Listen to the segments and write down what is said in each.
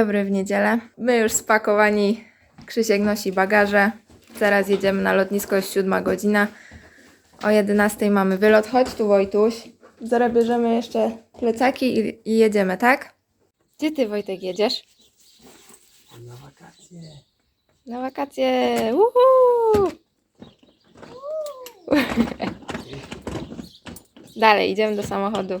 Dobry w niedzielę. My już spakowani. Krzysiek nosi bagaże. Zaraz jedziemy na lotnisko, jest siódma godzina. O 11 mamy wylot. Chodź tu Wojtuś. Zaraz bierzemy jeszcze plecaki i, i jedziemy, tak? Gdzie ty Wojtek jedziesz? Na wakacje. Na wakacje. Uhu! Dalej, idziemy do samochodu.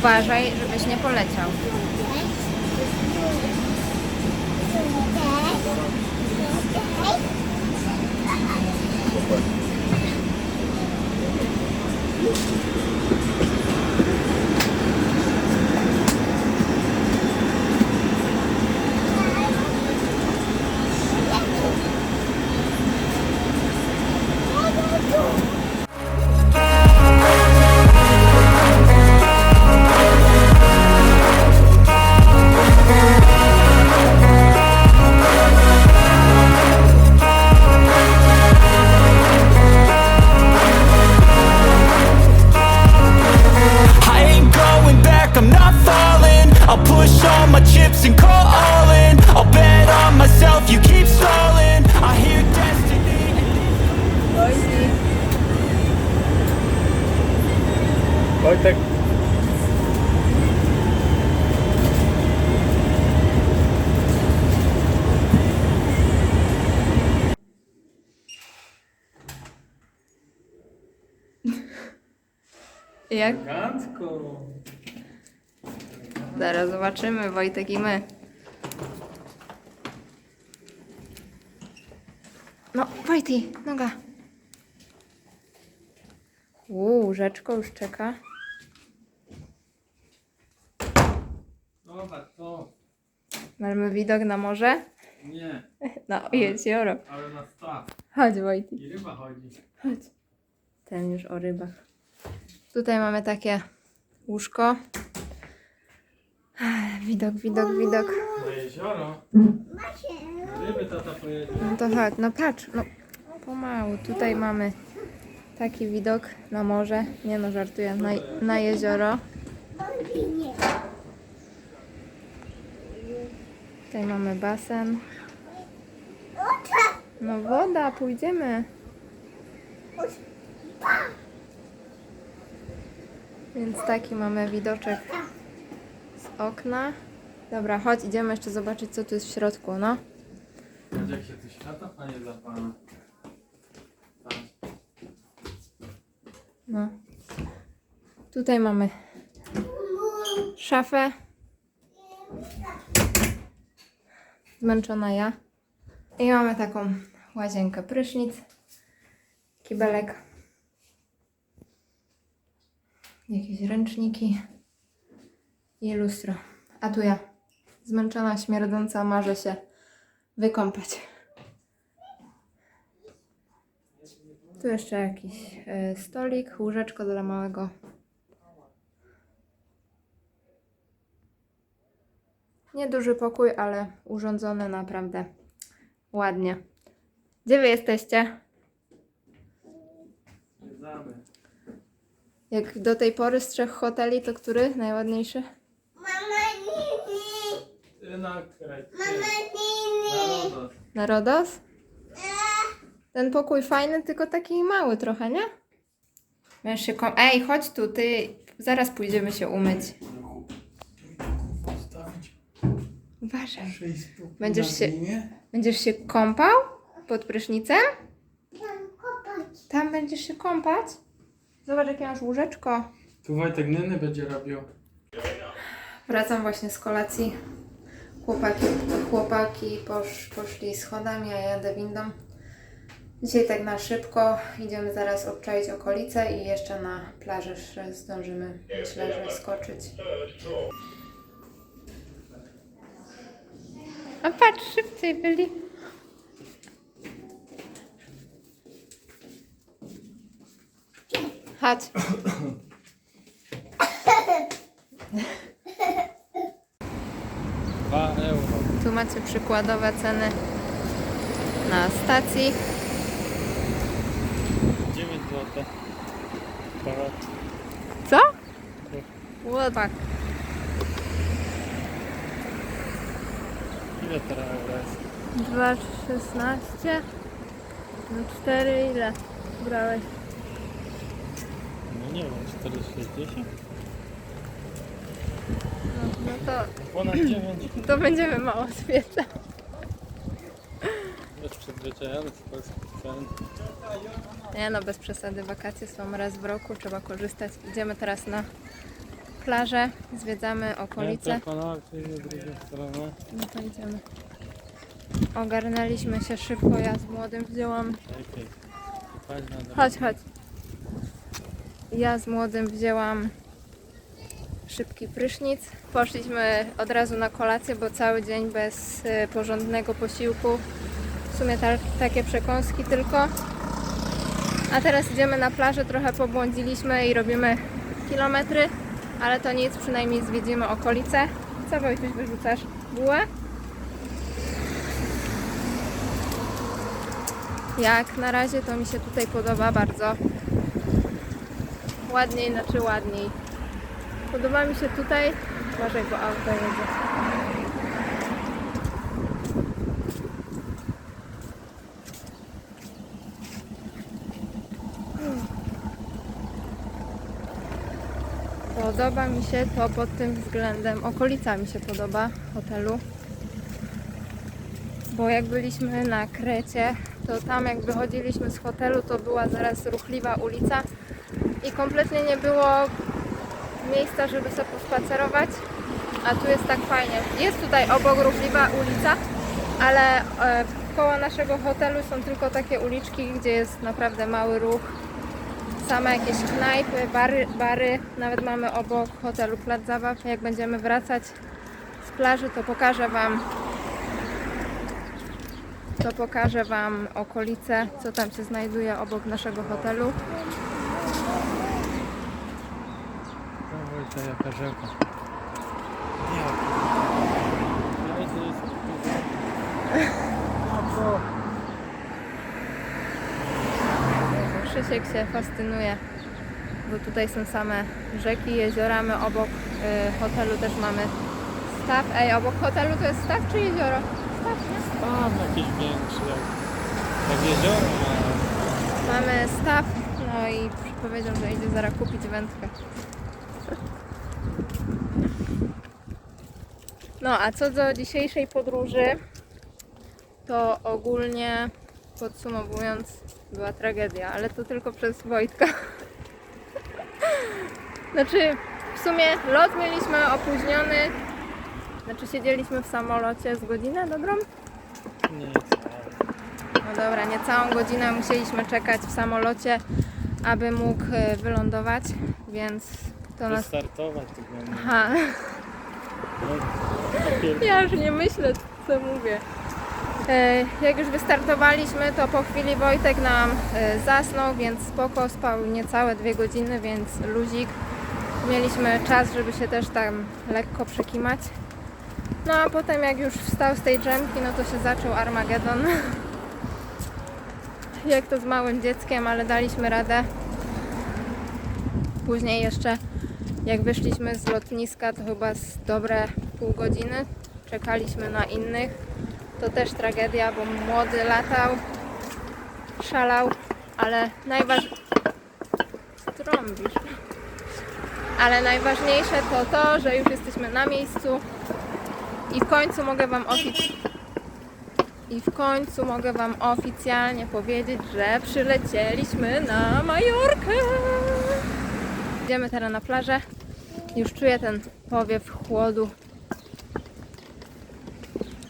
Uważaj, żebyś nie poleciał. I Wojtek. Jak? Elegancko. Zaraz zobaczymy, Wojtek i my. No, Wojty, noga. Uuu, rzeczko już czeka. Zobacz to. Mamy widok na morze? Nie, Na jezioro. ale na staw. Chodź, Wojty. I ryba chodzi. Chodź. Ten już o rybach. Tutaj mamy takie łóżko. Ech, Widok, widok, widok. Na jezioro. Ryby tata pojedzie. No to chodź, no patrz, no pomału. Tutaj mamy taki widok na morze. Nie no, żartuję, na, na jezioro. Tutaj mamy basen. No woda, pójdziemy. Więc taki mamy widoczek z okna. Dobra, chodź, idziemy jeszcze zobaczyć, co tu jest w środku, no. Jak się tu panie zapala. Patrz. No. Tutaj mamy szafę. Zmęczona ja. I mamy taką łazienkę, prysznic, kibelek, jakieś ręczniki i lustro. A tu ja, zmęczona, śmierdząca, marzę się wykąpać. Tu jeszcze jakiś e, stolik, łóżeczko dla małego. Nieduży pokój, ale urządzony naprawdę ładnie. Gdzie wy jesteście? Zwiedzamy. Jak do tej pory z trzech hoteli, to który najładniejszy? Ty nakręć. ty. Mama, Na lodos. Na Rodos? Ten pokój fajny, tylko taki mały trochę, nie? Się kom- Ej, chodź tu, ty. Zaraz pójdziemy się umyć. Uważaj. Będziesz się-. Będziesz się kąpał pod prysznicem? tam kopać. Tam będziesz się kąpać? Zobacz, jakie masz łóżeczko. Tu Wojtek Nyny będzie robił. Wracam właśnie z kolacji. Chłopaki, chłopaki posz, poszli schodami, a ja jadę windą. Dzisiaj tak na szybko. Idziemy zaraz obczaić okolice i jeszcze na plażę zdążymy, myślę, że skoczyć. A patrz, szybciej byli. Chodź. Dwa euro. Tu macie przykładowe ceny na stacji. 9 zł. Co? Łopak. Ile teraz euro jest? 2,16 no 4 ile brałeś? No nie wiem, 4,60? No, no to, Ponad 9. to będziemy mało zwiedzać. Bez przyzwyczajony z polskich cen. Nie no, bez przesady, wakacje są raz w roku, trzeba korzystać. Idziemy teraz na plażę, zwiedzamy okolice. No to idziemy. Ogarnęliśmy się szybko, ja z młodym wzięłam. Chodź, chodź. Ja z młodym wzięłam szybki prysznic. Poszliśmy od razu na kolację, bo cały dzień bez y, porządnego posiłku. W sumie ta, takie przekąski tylko. A teraz idziemy na plażę, trochę pobłądziliśmy i robimy kilometry, ale to nic, przynajmniej zwiedzimy okolice. Co Wojtuś wyrzucasz? Bułę? Jak na razie to mi się tutaj podoba bardzo. Ładniej, znaczy ładniej. Podoba mi się tutaj. Uważaj, bo auto jedzie. Podoba mi się to pod tym względem. Okolica mi się podoba hotelu. Bo jak byliśmy na Krecie, to tam jak wychodziliśmy z hotelu, to była zaraz ruchliwa ulica i kompletnie nie było miejsca, żeby sobie pospacerować, a tu jest tak fajnie. Jest tutaj obok ruchliwa ulica, ale e, koło naszego hotelu są tylko takie uliczki, gdzie jest naprawdę mały ruch. Same jakieś knajpy, bary, bary, nawet mamy obok hotelu plac zabaw. Jak będziemy wracać z plaży, to pokażę Wam to pokażę Wam okolice, co tam się znajduje obok naszego hotelu. O Wojtek, jaka rzeka. Nie. Ja to jest... A co? Krzysiek się fascynuje, bo tutaj są same rzeki, jeziora. My obok y, hotelu też mamy staw. Ej, obok hotelu to jest staw czy jezioro? Staw, nie? Tam jakieś większe, jak, jak jezioro ma. Mamy staw, no i powiedział, że idzie zaraz kupić wędkę. No, a co do dzisiejszej podróży, to ogólnie podsumowując, była tragedia, ale to tylko przez Wojtka. Znaczy, w sumie lot mieliśmy opóźniony Znaczy siedzieliśmy w samolocie z godzinę dobrą? Nie, No dobra, nie całą godzinę musieliśmy czekać w samolocie, aby mógł e, wylądować, więc to nas... Wystartować to było. Aha, ja już nie myślę, co mówię. E, Jak już wystartowaliśmy, to po chwili Wojtek nam e, zasnął, więc spoko, spał niecałe dwie godziny, więc luzik. Mieliśmy czas, żeby się też tam lekko przekimać. No a potem jak już wstał z tej drzemki, no to się zaczął Armagedon. Jak to z małym dzieckiem, ale daliśmy radę. Później jeszcze jak wyszliśmy z lotniska, to chyba z dobre pół godziny czekaliśmy na innych. To też tragedia, bo młody latał, szalał, ale najważniejsze. Trąbisz. Ale najważniejsze to to, że już jesteśmy na miejscu i w końcu mogę Wam ofic- i w końcu mogę Wam oficjalnie powiedzieć, że przylecieliśmy na Majorkę. Idziemy teraz na plażę. Już czuję ten powiew chłodu.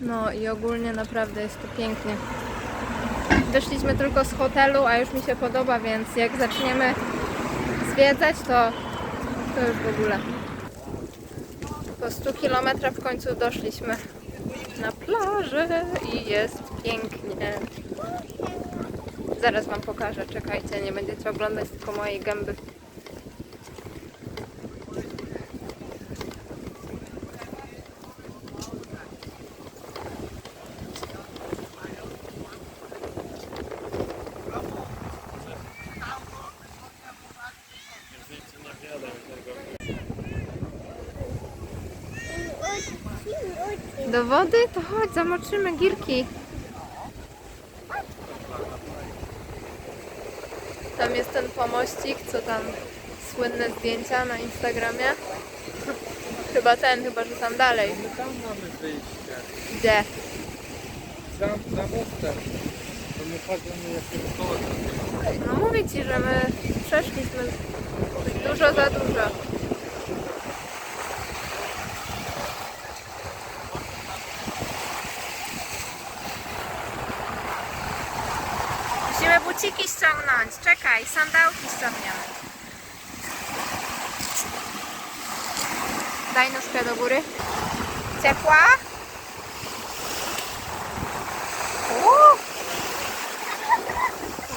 No i ogólnie naprawdę jest tu pięknie. Wyszliśmy tylko z hotelu, a już mi się podoba, więc jak zaczniemy zwiedzać, to, to już w ogóle. Po 100 km w końcu doszliśmy na plażę i jest pięknie. Zaraz Wam pokażę, czekajcie, nie będziecie oglądać tylko mojej gęby. Do wody? To chodź, zamoczymy girki. Tam jest ten pomościk, co tam słynne zdjęcia na Instagramie. Chyba ten, chyba że tam dalej. Tam mamy wyjście. Gdzie? Za, za mostem. To my chodzimy jeszcze koło. No mówię ci, że my przeszliśmy dużo za dużo. Ściągnąć. Czekaj, sandałki ściągniemy. Daj nóżkę do góry. Ciepła? Uuu.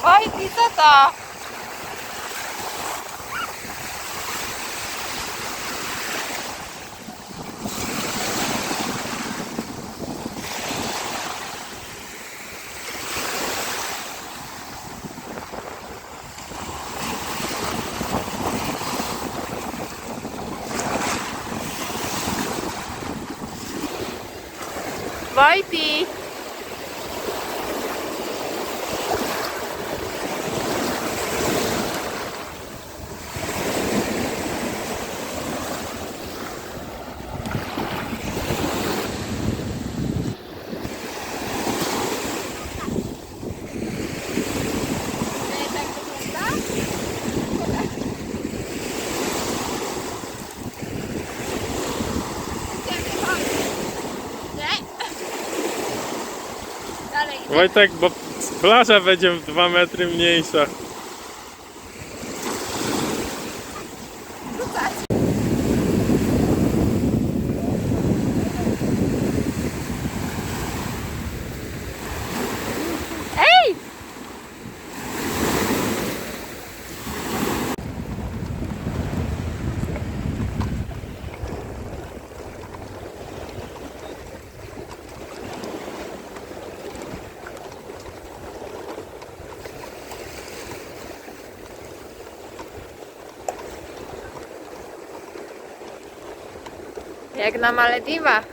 Wojtki, co to? Wojty! Dalej. Wojtek, bo plaża będzie w 2 metry mniejsza. Ej! Jak na Malediwach.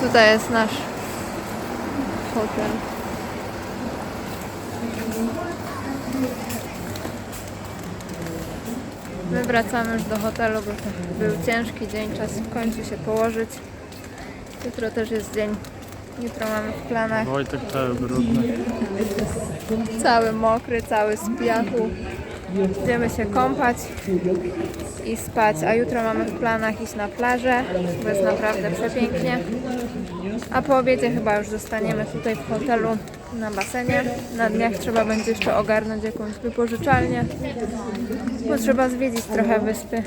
Tutaj jest nasz hotel. My wracamy już do hotelu, bo to był ciężki dzień, czas w końcu się położyć. Jutro też jest dzień. Jutro mamy w planach Wojtek cały brudny. cały mokry, cały z piachu. Idziemy się kąpać i spać, a jutro mamy w planach iść na plażę, bo jest naprawdę przepięknie. A po obiedzie chyba już zostaniemy tutaj w hotelu na basenie. Na dniach trzeba będzie jeszcze ogarnąć jakąś wypożyczalnię, bo trzeba zwiedzić trochę wyspy.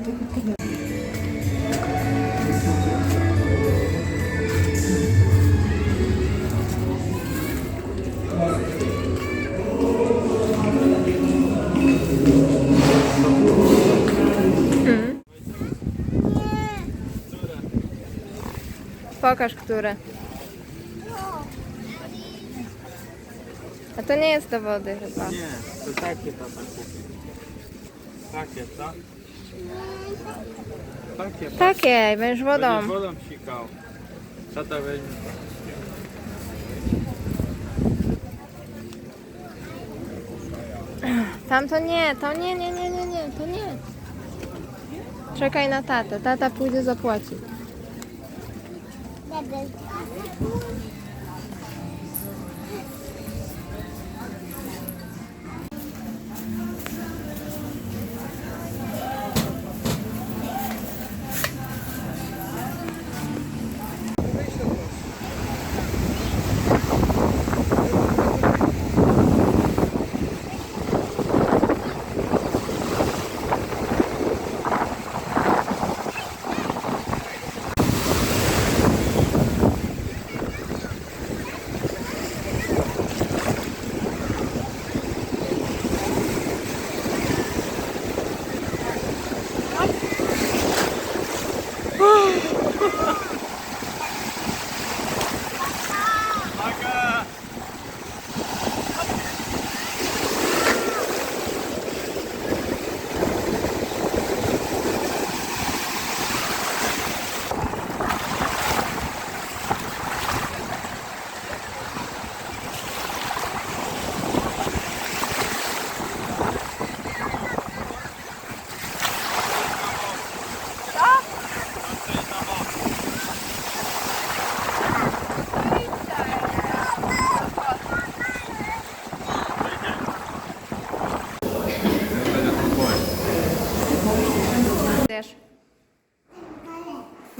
Pokaż, które. A to nie jest do wody chyba. Nie, to takie tata kupi. Takie, co? Takie, Takie, będziesz wodą. Będziesz wodą psikał. Tata weźmie. Tam to nie, to nie, nie, nie, nie, nie, to nie. Czekaj na tatę, tata pójdzie zapłacić. Yeah,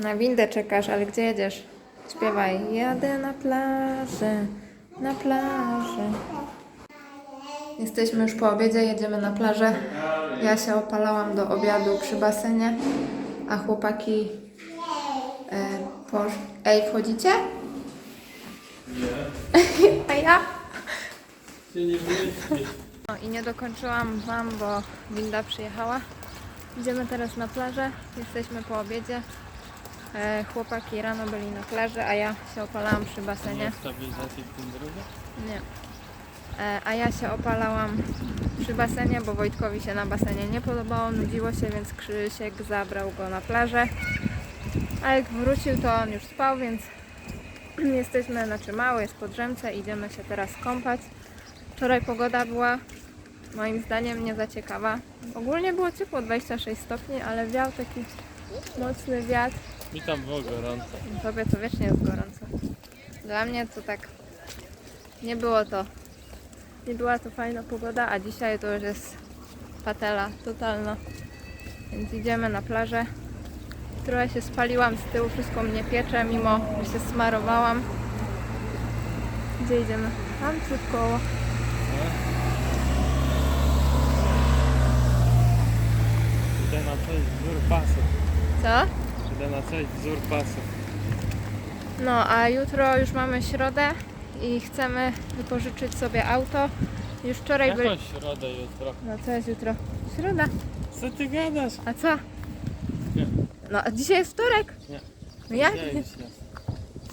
Na windę czekasz, ale gdzie jedziesz? Śpiewaj. Jadę na plażę, na plażę. Jesteśmy już po obiedzie, jedziemy na plażę. Ja się opalałam do obiadu przy basenie, a chłopaki e, posz... Ej, wchodzicie? Nie. a ja? Nie. No i nie dokończyłam Wam, bo winda przyjechała. Idziemy teraz na plażę, jesteśmy po obiedzie. E, chłopaki rano byli na plaży, a ja się opalałam przy basenie. stabilizacji w tym? Nie. E, a ja się opalałam przy basenie, bo Wojtkowi się na basenie nie podobało, nudziło się, więc Krzysiek zabrał go na plażę. A jak wrócił, to on już spał, więc jesteśmy, znaczy mały jest po drzemce, idziemy się teraz kąpać. Wczoraj pogoda była moim zdaniem nie za ciekawa. Ogólnie było ciepło, 26 stopni, ale wiał taki mocny wiatr. Mi tam było gorąco. Tobie to wiecznie jest gorąco. Dla mnie to tak nie było to. Nie była to fajna pogoda, a dzisiaj to już jest patela totalna. Więc idziemy na plażę. Trochę się spaliłam z tyłu, wszystko mnie piecze, mimo że się smarowałam. Gdzie idziemy? Tam przed koło. Idę na coś wzór pasów. Co? Idę na coś wzór pasów. No, a jutro już mamy środę i chcemy wypożyczyć sobie auto. Już wczoraj byli... Jaką środę jutro? No co jest jutro? Środa. Co ty gadasz? A co? Nie. No, a dzisiaj jest wtorek. Nie. No jak? Jest.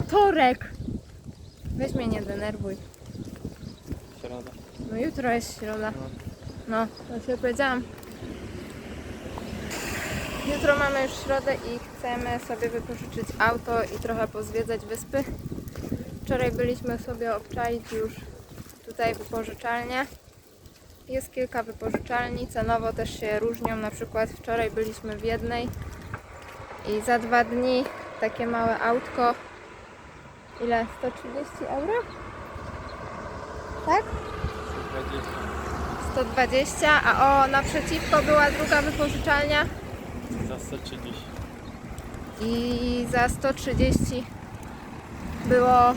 Wtorek. Weź mnie nie denerwuj. Środa. No jutro jest środa. No, to się powiedziałam. Jutro mamy już środę i chcemy sobie wypożyczyć auto i trochę pozwiedzać wyspy. Wczoraj byliśmy sobie obczaić już tutaj wypożyczalnie. Jest kilka wypożyczalni, cenowo też się różnią. Na przykład wczoraj byliśmy w jednej i za dwa dni takie małe autko. Ile? 130 euro? Tak? 20. 120, a o naprzeciwko była druga wypożyczalnia Za 130. i za 130 było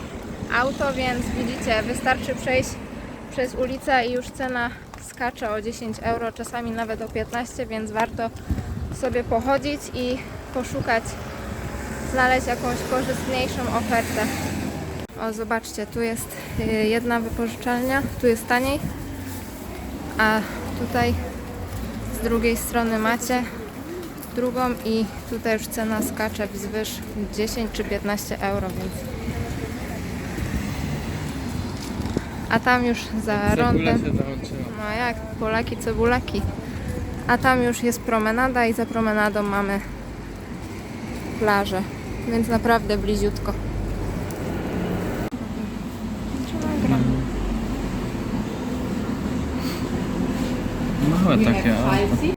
auto, więc widzicie, wystarczy przejść przez ulicę i już cena skacze o 10 euro, czasami nawet o 15, więc warto sobie pochodzić i poszukać, znaleźć jakąś korzystniejszą ofertę. O, zobaczcie, tu jest y, jedna wypożyczalnia, tu jest taniej, a tutaj z drugiej strony macie drugą i tutaj już cena skacze wzwyż 10 czy 15 euro, więc a tam już za załączyła. no jak Polaki cebulaki a tam już jest promenada i za promenadą mamy plażę więc naprawdę bliziutko Małe takie, a I've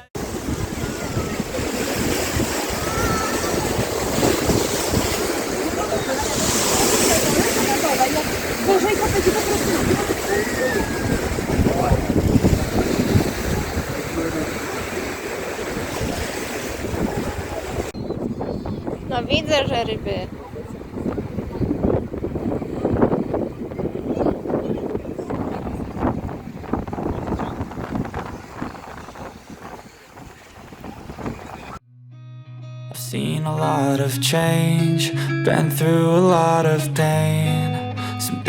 No widzę, że ryby I've seen a lot of change, been through a lot of pain.